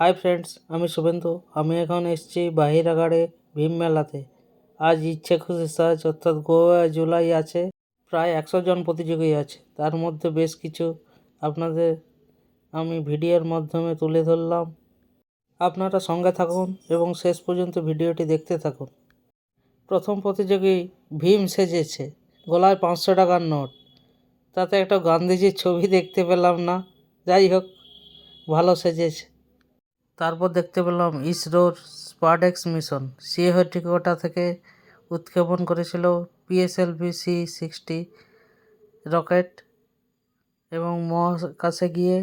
Hi friends, আমি শুভেন্দু। আমি এখন এসেছি বাহিরাগাড়ে ভীম মেলাতে। আজ ইচ্ছে খুশি সাজ অর্থাৎ গোয়া, জুলাই আছে, প্রায় একশো জন প্রতিযোগী আছে। তার মধ্যে বেশ কিছু আপনাদের আমি ভিডিওর মাধ্যমে তুলে ধরলাম। আপনারা সঙ্গে থাকুন এবং শেষ পর্যন্ত ভিডিওটি দেখতে থাকুন। প্রথম প্রতিযোগী ভীম সেজেছে, গলায় পাঁচশো টাকার নোট। তাতে একটা গান্ধীজির ছবি দেখতে পেলাম না। যাই হোক, ভালো সেজেছে। তারপর দেখতে পেলাম ইসরোর স্পারডেক্স মিশন। সিএহটিকোটা থেকে উৎক্ষেপণ করেছিল পিএসএলভি সি সিক্সটি রকেট এবং মহাকাশে গিয়ে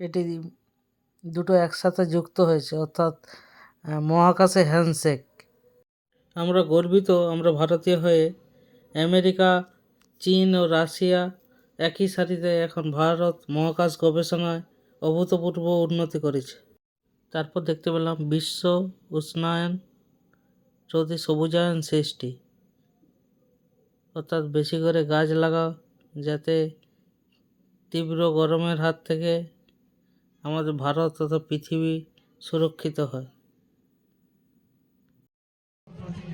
এটি দুটো একসাথে যুক্ত হয়েছে, অর্থাৎ মহাকাশে হ্যান্ডশেক। আমরা গর্বিত, আমরা ভারতীয় হয়ে আমেরিকা, চীন ও রাশিয়া একই সারিতে এখন ভারত মহাকাশ গবেষণায় অভূতপূর্ব উন্নতি করেছে। তারপর দেখতে পেলাম বিশ্ব উষ্ণায়ন যদি সবুজায়ন সৃষ্টি, অর্থাৎ বেশি করে গাছ লাগাও, যাতে তীব্র গরমের হাত থেকে আমাদের ভারত তথা পৃথিবী সুরক্ষিত হয়।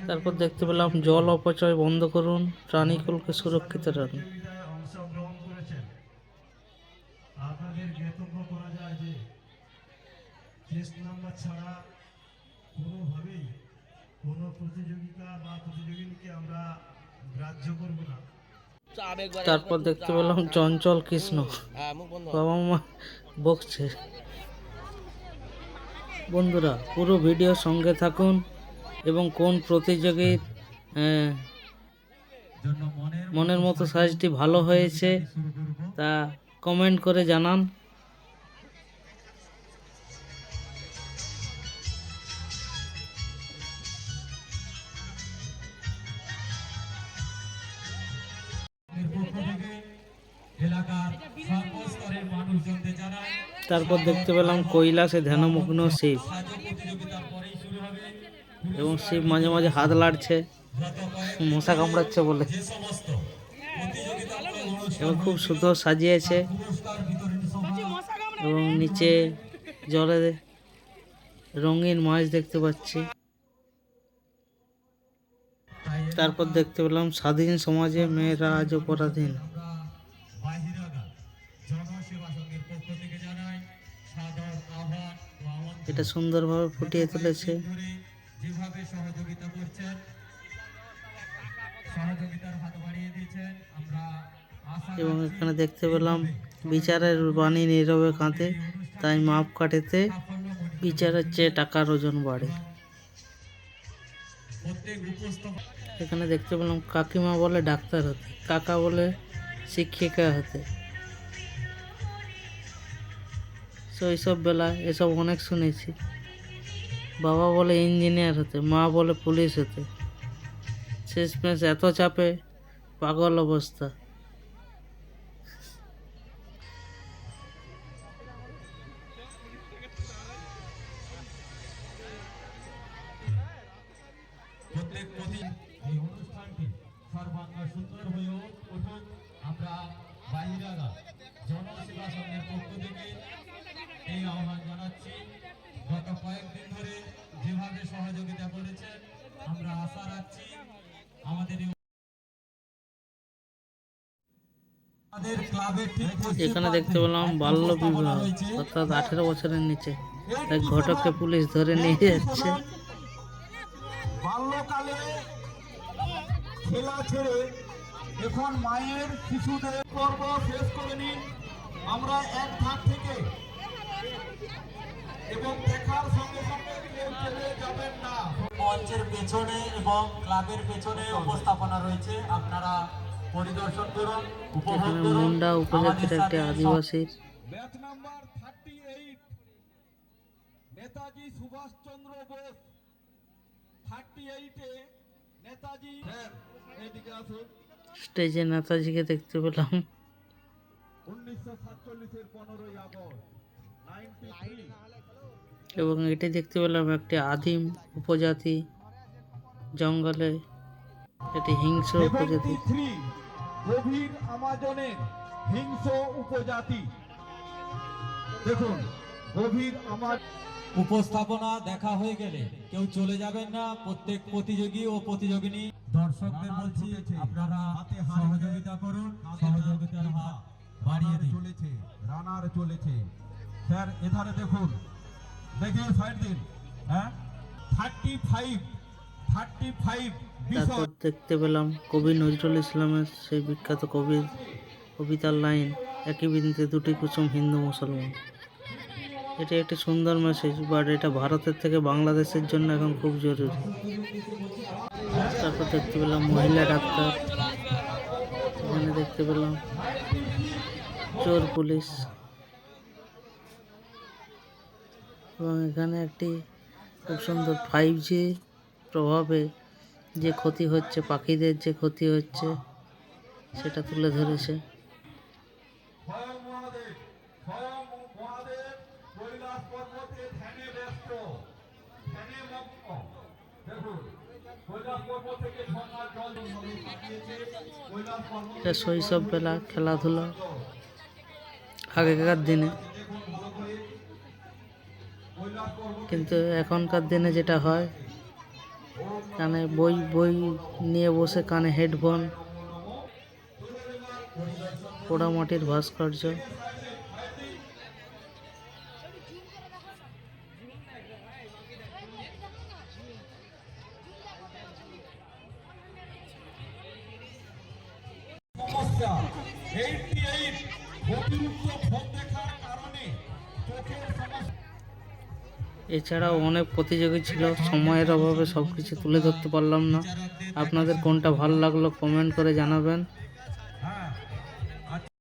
তারপর দেখতে পেলাম জল অপচয় বন্ধ করুন, প্রাণীকুলকে সুরক্ষিত রাখুন প্রতিযোগিতায় অংশগ্রহণ করেছেন আপনাদের জ্ঞাতব্য করা যায় যে টেস্ট নাম্বার ছাড়া কোনোভাবেই কোনো প্রতিযোগিতা বা প্রতিযোগিনীকে আমরা গ্রাহ্য করব না। তারপর দেখতে পেলাম চঞ্চল কৃষ্ণ। বাবা মা বকছে। বন্ধুরা, পুরো ভিডিও সঙ্গে থাকুন এবং কোন প্রতিযোগীর মনের মতো সাইজটি ভালো হয়েছে তা কমেন্ট করে জানান। তারপর দেখতে পেলাম কৈলাসে ধ্যানমগ্ন শিব। এবং শিব মাঝে মাঝে হাত লাড়ছে মশা কামড়াচ্ছে বলে। এবং খুব সুন্দর সাজিয়েছে। এবং নিচে জলে রঙিন মাছ দেখতে পাচ্ছি। তারপর দেখতে পেলাম স্বাধীন সমাজে মেয়েরা আজ পরাধীন। এটা সুন্দরভাবে ফুটিয়ে তুলেছে। যেভাবে সহযোগিতা করছেন সহযোগিতার হাত বাড়িয়ে দিয়েছেন আমরা এবং এখানে দেখতে পেলাম বিচারের বাণী নীরবে কাঁদে তাই মাপ কাটেতে বিচারের চেয়ে টাকার ওজন বাড়ে। এখানে দেখতে পেলাম কাকিমা বলে ডাক্তার হতে কাকা বলে শিক্ষিকা হতে। শৈশব বেলায় এসব অনেক শুনেছি। বাবা বলে ইঞ্জিনিয়ার হতে, মা বলে পুলিশ হতে। শেষমেশ এত চাপে পাগল অবস্থা। আমরা জনসেবা পক্ষ থেকে এই আহ্বান জানাচ্ছি। গত কয়েকদিন ধরে যেভাবে সহযোগিতা করেছেন আমরা আশা রাখছি আমাদের এখানে দেখতে পেলাম বাল্য বিবাহ অর্থাৎ আঠেরো বছরের নিচে। এক ঘটককে পুলিশ ধরে নিয়ে যাচ্ছে। বাল্যকালে খেলা ছেড়ে এখন মায়ের শিশুদের পর্ব শেষ করে নিন। আমরা এক ধাপ থেকে এবং দেখার সঙ্গে সঙ্গে কেউ চলে যাবেন না। মঞ্চের পেছনে এবং ক্লাবের পেছনে উপস্থাপনা রয়েছে। আপনারা পরিদর্শন করুন উপভোগ করুন। মুন্ডা উপজাতির একটি আদিবাসীর batch number thirty eight Netaji Subhash Chandra Bose. Thirty এইটে নেতাজি স্যার এইদিকে আসুন। স্টেজে নেতাজিকে দেখতে পেলাম। উনিশশো সাতচল্লিশের পনেরোই আগস্ট। এবং এটি দেখতে পেলাম একটি আদিম উপজাতি জঙ্গলে। এটি হিংস্র উপজাতি। গভীর আমাজনের হিংস্র উপজাতি। দেখুন গভীর আমার উপস্থাপনা দেখা হয়ে গেলে কেউ চলে যাবেন না। প্রত্যেক প্রতিযোগী ও প্রতিযোগিনী দর্শকদের বলছি আপনারা সহযোগিতা করুন। সহযোগিতার হাত বাড়িয়ে চলেছে। রানার চলেছে। স্যার, এধারে দেখুন। দেখে সাইড দিন। হ্যাঁ? থার্টি ফাইভ থার্টি ফাইভ তারপর দেখতে পেলাম কবি নজরুল ইসলামের সেই বিখ্যাত কবির, কবিতার লাইন, একই বিন্দুতে দুটি কুসুম হিন্দু মুসলমান। এটা একটি সুন্দর মেসেজ বাট এটা ভারতের থেকে বাংলাদেশের জন্য এখন খুব জরুরি। তারপর দেখতে পেলাম মহিলা ডাক্তার। এখানে দেখতে পেলাম চোর পুলিশ। এবং এখানে একটি খুব সুন্দর ফাইভ জি প্রভাবে যে ক্ষতি হচ্ছে, পাখিদের যে ক্ষতি হচ্ছে, সেটা তুলে ধরেছে। স্বয়ং মহাদেব স্বয়ং মহাদেব কৈলাস পর্বতে ধ্যানে ব্যস্ত ধ্যানে মগ্ন দেখুন কৈলাস পর্বত থেকে ঝর্ণার জল যেভাবে পাঠিয়েছে কৈলাস পর্বত এটা শৈশব বেলা, খেলাধুলা, আগেকার দিনে। কিন্তু এখনকার দিনে যেটা হয় কানে বই বই নিয়ে বসে কানে হেডফোন পোড়ামাটির ভাস্কর্য। এছাড়াও অনেক প্রতিযোগী ছিল, সময়ের অভাবে সব কিছু তুলে ধরতে পারলাম না। আপনাদের কোনটা ভালো লাগল কমেন্ট করে জানাবেন।